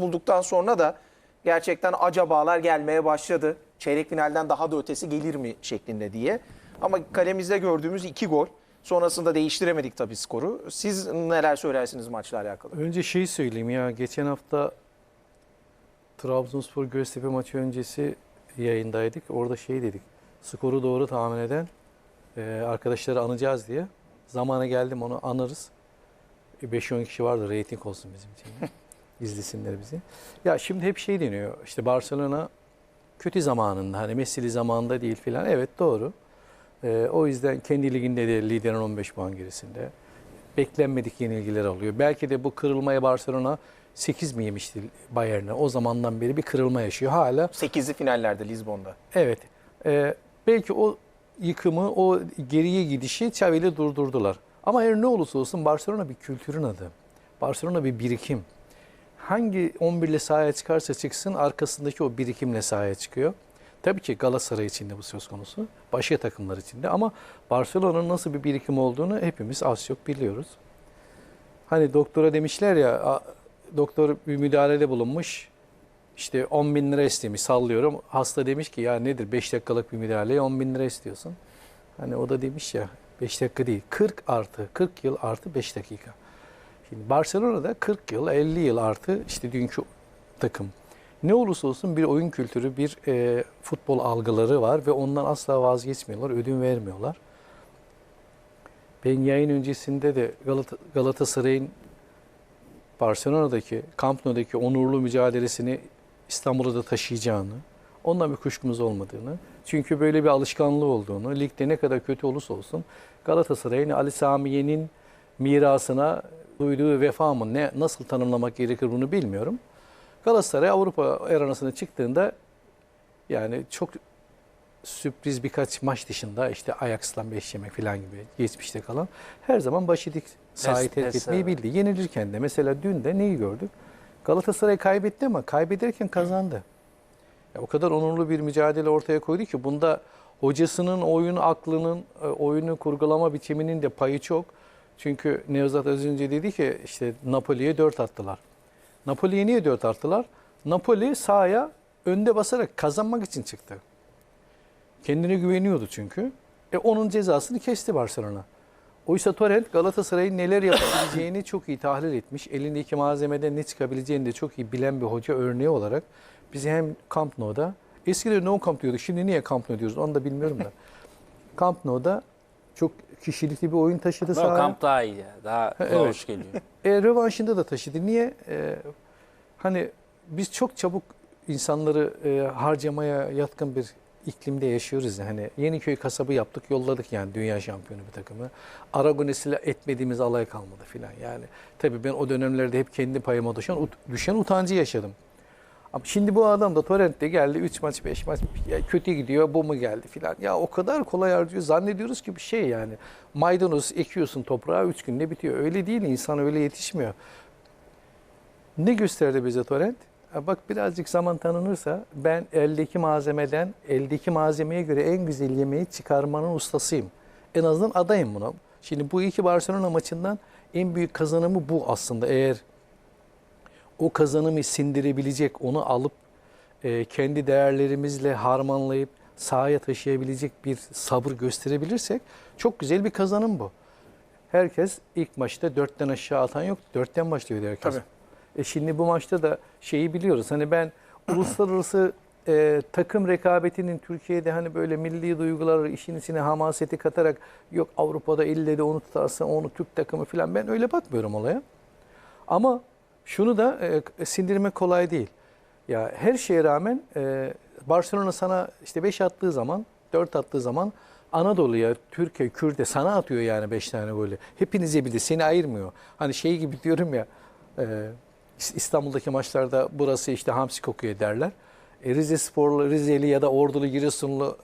bulduktan sonra da gerçekten acabalar gelmeye başladı. Çeyrek finalden daha da ötesi gelir mi şeklinde diye. Ama kalemizde gördüğümüz iki gol. Sonrasında değiştiremedik tabii skoru. Siz neler söylersiniz maçla alakalı? Önce şeyi söyleyeyim ya geçen hafta Trabzonspor Göztepe maçı öncesi yayındaydık. Orada şey dedik. Skoru doğru tahmin eden e, arkadaşları anacağız diye. Zamana geldim onu anarız. E, 5-10 kişi vardı reyting olsun bizim için. İzlesinler bizi. Ya şimdi hep şey deniyor. İşte Barcelona kötü zamanında hani Messi'li zamanında değil filan. Evet doğru. E, o yüzden kendi liginde de liderin 15 puan gerisinde beklenmedik yenilgiler alıyor. Belki de bu kırılmaya Barcelona 8 mi yemişti Bayern'e? O zamandan beri bir kırılma yaşıyor. Hala 8'li finallerde Lizbon'da. evet. e, belki o yıkımı, o geriye gidişi Xavi ile durdurdular. Ama her ne olursa olsun Barcelona bir kültürün adı. Barcelona bir birikim. Hangi 11 ile sahaya çıkarsa çıksın arkasındaki o birikimle sahaya çıkıyor. Tabii ki Galatasaray için de bu söz konusu. Başka takımlar için de ama Barcelona'nın nasıl bir birikim olduğunu hepimiz az çok biliyoruz. Hani doktora demişler ya, doktor bir müdahalede bulunmuş. İşte 10 bin lira istemiş sallıyorum. Hasta demiş ki ya nedir 5 dakikalık bir müdahaleye 10 bin lira istiyorsun. Hani o da demiş ya 5 dakika değil 40 artı 40 yıl artı 5 dakika. Şimdi Barcelona'da 40 yıl 50 yıl artı işte dünkü takım. Ne olursa olsun bir oyun kültürü, bir e, futbol algıları var ve ondan asla vazgeçmiyorlar, ödün vermiyorlar. Ben yayın öncesinde de Galata, Galatasaray'ın Barcelona'daki, Camp Nou'daki onurlu mücadelesini İstanbul'a da taşıyacağını, ondan bir kuşkumuz olmadığını, çünkü böyle bir alışkanlığı olduğunu, ligde ne kadar kötü olursa olsun Galatasaray'ın Ali Samiye'nin mirasına duyduğu vefa mı ne nasıl tanımlamak gerekir bunu bilmiyorum. Galatasaray Avrupa arenasına çıktığında yani çok sürpriz birkaç maç dışında işte Ajax'tan 5 yemek falan gibi geçmişte kalan her zaman başı dik sahayı terk etmeyi bildi. Yenilirken de mesela dün de neyi gördük? Galatasaray kaybetti ama kaybederken kazandı. Ya o kadar onurlu bir mücadele ortaya koydu ki bunda hocasının oyun aklının, e, oyunu kurgulama biçiminin de payı çok. Çünkü Nevzat az önce dedi ki işte Napoli'ye 4 attılar. Napoli'ye niye 4 attılar? Napoli sahaya önde basarak kazanmak için çıktı. Kendine güveniyordu çünkü. E onun cezasını kesti Barcelona. Oysa Torrent Galatasaray'ın neler yapabileceğini çok iyi tahlil etmiş. Elindeki malzemeden ne çıkabileceğini de çok iyi bilen bir hoca örneği olarak bizi hem Camp Nou'da eskiden No Camp diyorduk. Şimdi niye Camp Nou diyoruz onu da bilmiyorum da. Camp Nou'da çok kişilikli bir oyun taşıdı No, sahaya. kamp daha iyi ya. Daha evet. hoş geliyor. E, rövanşında da taşıdı. Niye? E, hani biz çok çabuk insanları e, harcamaya yatkın bir iklimde yaşıyoruz. ya. Hani Yeniköy kasabı yaptık, yolladık yani dünya şampiyonu bir takımı. Aragones'le etmediğimiz alay kalmadı filan. Yani tabii ben o dönemlerde hep kendi payıma düşen, düşen utancı yaşadım. Ama şimdi bu adam da Torrent'te geldi 3 maç 5 maç ya kötü gidiyor bu mu geldi filan. Ya o kadar kolay harcıyor. Zannediyoruz ki bir şey yani. Maydanoz ekiyorsun toprağa 3 günde bitiyor. Öyle değil insan öyle yetişmiyor. Ne gösterdi bize Torrent? Bak birazcık zaman tanınırsa ben eldeki malzemeden eldeki malzemeye göre en güzel yemeği çıkarmanın ustasıyım. En azından adayım buna. Şimdi bu iki Barcelona maçından en büyük kazanımı bu aslında. Eğer o kazanımı sindirebilecek, onu alıp e, kendi değerlerimizle harmanlayıp sahaya taşıyabilecek bir sabır gösterebilirsek çok güzel bir kazanım bu. Herkes ilk maçta dörtten aşağı atan yok. Dörtten başlıyor herkes. Tabii. E şimdi bu maçta da şeyi biliyoruz. Hani ben uluslararası e, takım rekabetinin Türkiye'de hani böyle milli duygular işin içine hamaseti katarak yok Avrupa'da ille de onu tutarsa onu Türk takımı falan ben öyle bakmıyorum olaya. Ama şunu da e, sindirmek kolay değil. Ya her şeye rağmen e, Barcelona sana işte 5 attığı zaman, 4 attığı zaman Anadolu'ya, Türkiye, Kürt'e sana atıyor yani 5 tane golü. Hepinize bildi, seni ayırmıyor. Hani şey gibi diyorum ya, e, İstanbul'daki maçlarda burası işte hamsi kokuyor derler. E, Rize Sporlu, Rizeli ya da Ordulu, Giresunlu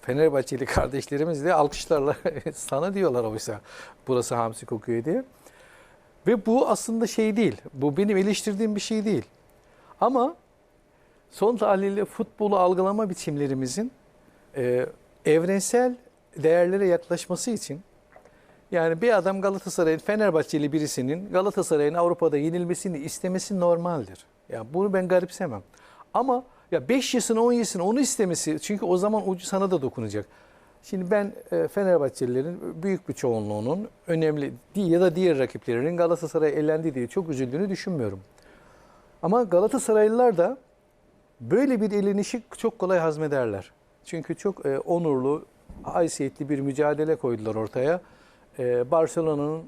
Fenerbahçeli kardeşlerimiz de alkışlarla sana diyorlar oysa burası hamsi kokuyor diye. Ve bu aslında şey değil. Bu benim eleştirdiğim bir şey değil. Ama son tahlilde futbolu algılama biçimlerimizin e, evrensel değerlere yaklaşması için yani bir adam Galatasaray'ın Fenerbahçeli birisinin Galatasaray'ın Avrupa'da yenilmesini istemesi normaldir. Ya bunu ben garipsemem. Ama ya 5 yesini 10 yesini onu istemesi çünkü o zaman ucu sana da dokunacak. Şimdi ben e, Fenerbahçelilerin büyük bir çoğunluğunun önemli değil ya da diğer rakiplerinin Galatasaray elendi diye çok üzüldüğünü düşünmüyorum. Ama Galatasaraylılar da böyle bir elenişi çok kolay hazmederler. Çünkü çok e, onurlu, haysiyetli bir mücadele koydular ortaya. E, Barcelona'nın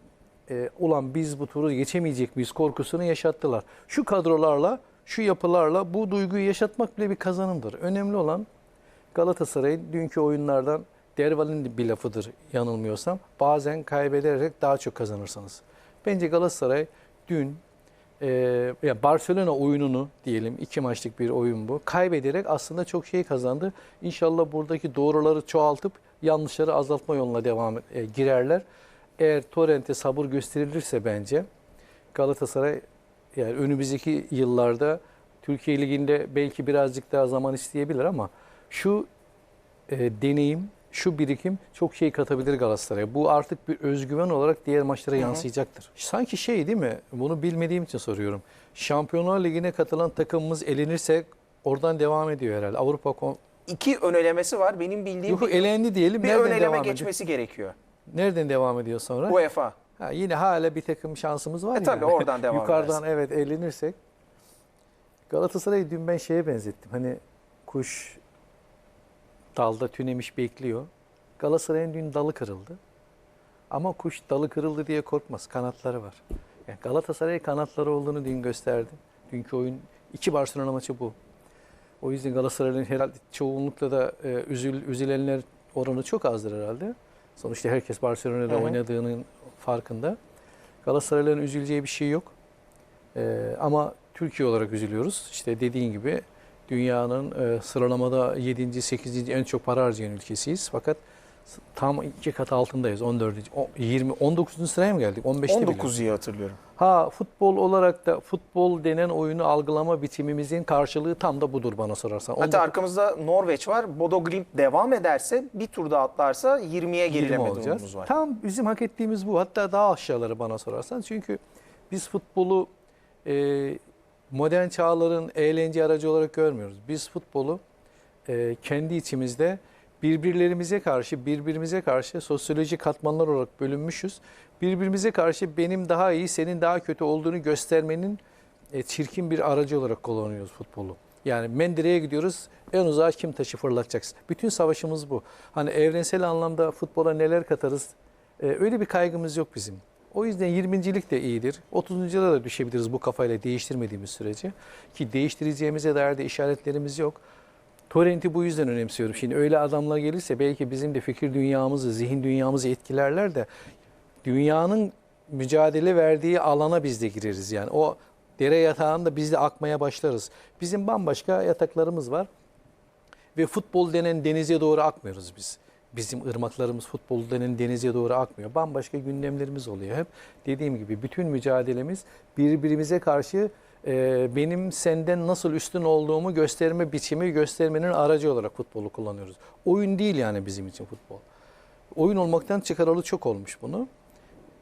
ulan biz bu turu geçemeyecek miyiz korkusunu yaşattılar. Şu kadrolarla, şu yapılarla bu duyguyu yaşatmak bile bir kazanımdır. Önemli olan Galatasaray'ın dünkü oyunlardan Derval'in bir lafıdır yanılmıyorsam. Bazen kaybederek daha çok kazanırsınız. Bence Galatasaray dün e, ya Barcelona oyununu diyelim iki maçlık bir oyun bu. Kaybederek aslında çok şey kazandı. İnşallah buradaki doğruları çoğaltıp yanlışları azaltma yoluna devam e, girerler. Eğer Torrent'e sabır gösterilirse bence Galatasaray yani önümüzdeki yıllarda Türkiye Ligi'nde belki birazcık daha zaman isteyebilir ama şu e, deneyim, şu birikim çok şey katabilir Galatasaray'a. Bu artık bir özgüven olarak diğer maçlara Hı hı. yansıyacaktır. Sanki şey değil mi? Bunu bilmediğim için soruyorum. Şampiyonlar Ligi'ne katılan takımımız elenirse oradan devam ediyor herhalde. Avrupa Kon- İki önelemesi var. Benim bildiğim Yok bir, elendi diyelim. bir Nereden öneleme devam ediyor? geçmesi gerekiyor. Nereden devam ediyor sonra? UEFA. Ha, yine hala bir takım şansımız var E ya. tabii oradan devam Yukarıdan edersin. evet eğlenirsek. Galatasaray'ı dün ben şeye benzettim. Hani kuş dalda tünemiş bekliyor. Galatasaray'ın dün dalı kırıldı. Ama kuş dalı kırıldı diye korkmaz. Kanatları var. Yani Galatasaray kanatları olduğunu dün gösterdi. Dünkü oyun iki Barcelona maçı bu. O yüzden Galatasaray'ın herhalde çoğunlukla da e, üzül, üzülenler oranı çok azdır herhalde. Sonuçta herkes Barcelona'da hı. oynadığının farkında. Galatasaray'ın üzüleceği bir şey yok. E, ama Türkiye olarak üzülüyoruz. İşte dediğin gibi dünyanın e, sıralamada 7. 8. en çok para harcayan ülkesiyiz. Fakat tam iki kat altındayız. 14. o- 20 19. sıraya mı geldik? 15'te bile. 19 diye hatırlıyorum. Ha futbol olarak da futbol denen oyunu algılama biçimimizin karşılığı tam da budur bana sorarsan. Hatta 19 arkamızda Norveç var. Bodo Glimt devam ederse bir turda atlarsa 20'ye 20 gerileme olacağız. durumumuz var. Tam bizim hak ettiğimiz bu. Hatta daha aşağıları bana sorarsan. Çünkü biz futbolu e, modern çağların eğlence aracı olarak görmüyoruz. Biz futbolu e, kendi içimizde birbirlerimize karşı, birbirimize karşı sosyolojik katmanlar olarak bölünmüşüz. Birbirimize karşı benim daha iyi, senin daha kötü olduğunu göstermenin e, çirkin bir aracı olarak kullanıyoruz futbolu. Yani Mendire'ye gidiyoruz, en uzağa kim taşı fırlatacaksın? Bütün savaşımız bu. Hani evrensel anlamda futbola neler katarız? e, öyle bir kaygımız yok bizim. O yüzden 20.lik de iyidir. 30.lara da düşebiliriz bu kafayla değiştirmediğimiz sürece. Ki değiştireceğimize dair de işaretlerimiz yok. Torrent'i bu yüzden önemsiyorum. Şimdi öyle adamlar gelirse belki bizim de fikir dünyamızı, zihin dünyamızı etkilerler de dünyanın mücadele verdiği alana biz de gireriz. Yani o dere yatağında biz de akmaya başlarız. Bizim bambaşka yataklarımız var ve futbol denen denize doğru akmıyoruz biz. Bizim ırmaklarımız futbol denen denize doğru akmıyor. Bambaşka gündemlerimiz oluyor hep. Dediğim gibi bütün mücadelemiz birbirimize karşı e, benim senden nasıl üstün olduğumu gösterme biçimi göstermenin aracı olarak futbolu kullanıyoruz. Oyun değil yani bizim için futbol. Oyun olmaktan çıkaralı çok olmuş bunu.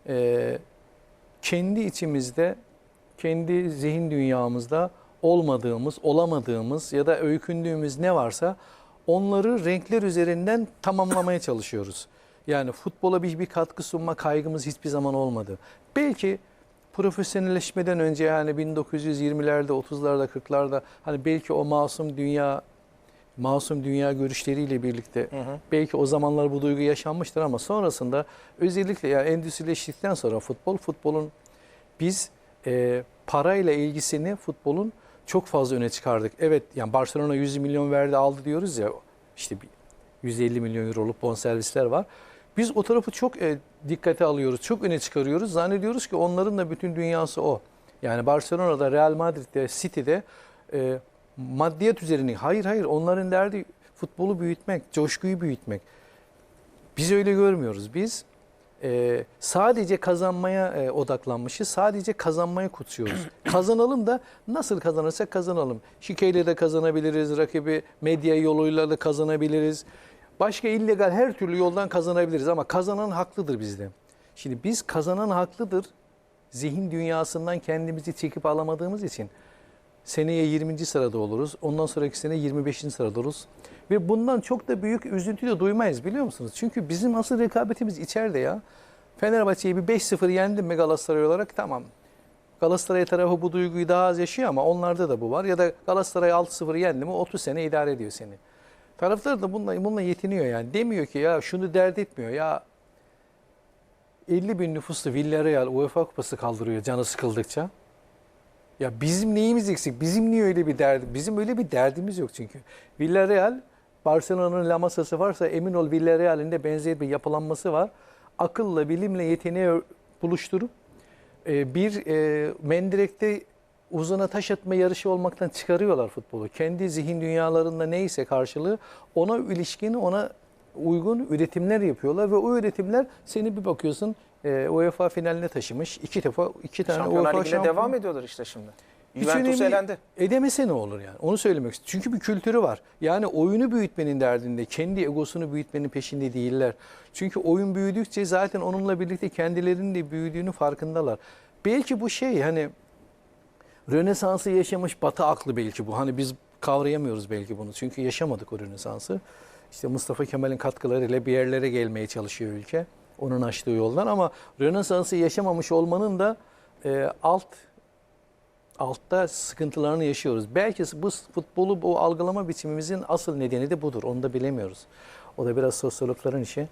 E, kendi içimizde, kendi zihin dünyamızda olmadığımız, olamadığımız ya da öykündüğümüz ne varsa onları renkler üzerinden tamamlamaya çalışıyoruz. Yani futbola bir, bir katkı sunma kaygımız hiçbir zaman olmadı. Belki profesyonelleşmeden önce yani 1920'lerde, 30'larda, 40'larda hani belki o masum dünya masum dünya görüşleriyle birlikte Hı hı. belki o zamanlar bu duygu yaşanmıştır ama sonrasında özellikle yani endüstrileştikten sonra futbol futbolun biz e, parayla ilgisini futbolun çok fazla öne çıkardık. Evet yani Barcelona 100 milyon verdi aldı diyoruz ya işte bir 150 milyon euroluk bonservisler var. Biz o tarafı çok e, dikkate alıyoruz, çok öne çıkarıyoruz. Zannediyoruz ki onların da bütün dünyası o. Yani Barcelona'da, Real Madrid'de, City'de e, maddiyat üzerine. Hayır hayır onların derdi futbolu büyütmek, coşkuyu büyütmek. Biz öyle görmüyoruz. Biz e, sadece kazanmaya e, odaklanmışız. Sadece kazanmaya kutsuyoruz. Kazanalım da nasıl kazanırsak kazanalım. Şikeyle de kazanabiliriz. Rakibi medya yoluyla da kazanabiliriz. Başka illegal her türlü yoldan kazanabiliriz ama kazanan haklıdır bizde. Şimdi biz kazanan haklıdır zihin dünyasından kendimizi çekip alamadığımız için Seneye 20. sırada oluruz. Ondan sonraki sene 25. sırada oluruz. Ve bundan çok da büyük üzüntü de duymayız biliyor musunuz? Çünkü bizim asıl rekabetimiz içeride ya. Fenerbahçe'yi bir 5-0 yendim mi Galatasaray olarak tamam. Galatasaray tarafı bu duyguyu daha az yaşıyor ama onlarda da bu var. Ya da Galatasaray 6-0 yendi mi 30 sene idare ediyor seni. Taraftar da bununla, bununla yetiniyor yani. Demiyor ki ya şunu dert etmiyor ya 50 bin nüfuslu Villarreal UEFA kupası kaldırıyor canı sıkıldıkça. Ya bizim neyimiz eksik? Bizim niye öyle bir derdi? Bizim öyle bir derdimiz yok çünkü. Villarreal, Barcelona'nın La Masa'sı varsa emin ol Villarreal'in de benzer bir yapılanması var. Akılla, bilimle, yeteneği buluşturup e, bir e, mendirekte uzuna taş atma yarışı olmaktan çıkarıyorlar futbolu. Kendi zihin dünyalarında neyse karşılığı ona ilişkin, ona uygun üretimler yapıyorlar ve o üretimler seni bir bakıyorsun e, UEFA finaline taşımış. iki defa iki tane Şampiyonlar UEFA Ligi'ne şampiyon- devam ediyorlar işte şimdi. hiç Juventus elendi. Edemese ne olur yani? Onu söylemek istiyorum. Çünkü bir kültürü var. Yani oyunu büyütmenin derdinde, kendi egosunu büyütmenin peşinde değiller. Çünkü oyun büyüdükçe zaten onunla birlikte kendilerinin de büyüdüğünü farkındalar. Belki bu şey hani Rönesans'ı yaşamış Batı aklı belki bu. Hani biz kavrayamıyoruz belki bunu. Çünkü yaşamadık o Rönesans'ı. İşte Mustafa Kemal'in katkılarıyla bir yerlere gelmeye çalışıyor ülke. Onun açtığı yoldan ama Rönesans'ı yaşamamış olmanın da e, alt altta sıkıntılarını yaşıyoruz. Belki bu futbolu bu algılama biçimimizin asıl nedeni de budur. Onu da bilemiyoruz. O da biraz sosyologların işi.